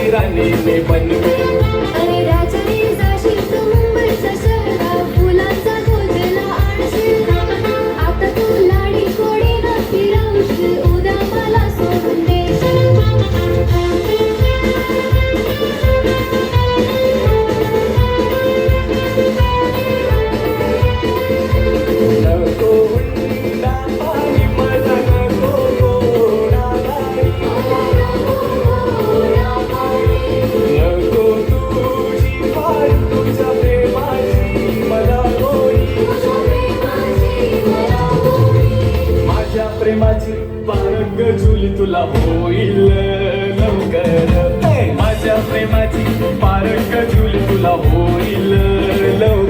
तेरा नेमे बन में होईल लवकर. माझ्या प्रेमाची पारख झुल तुला होईल लवकर.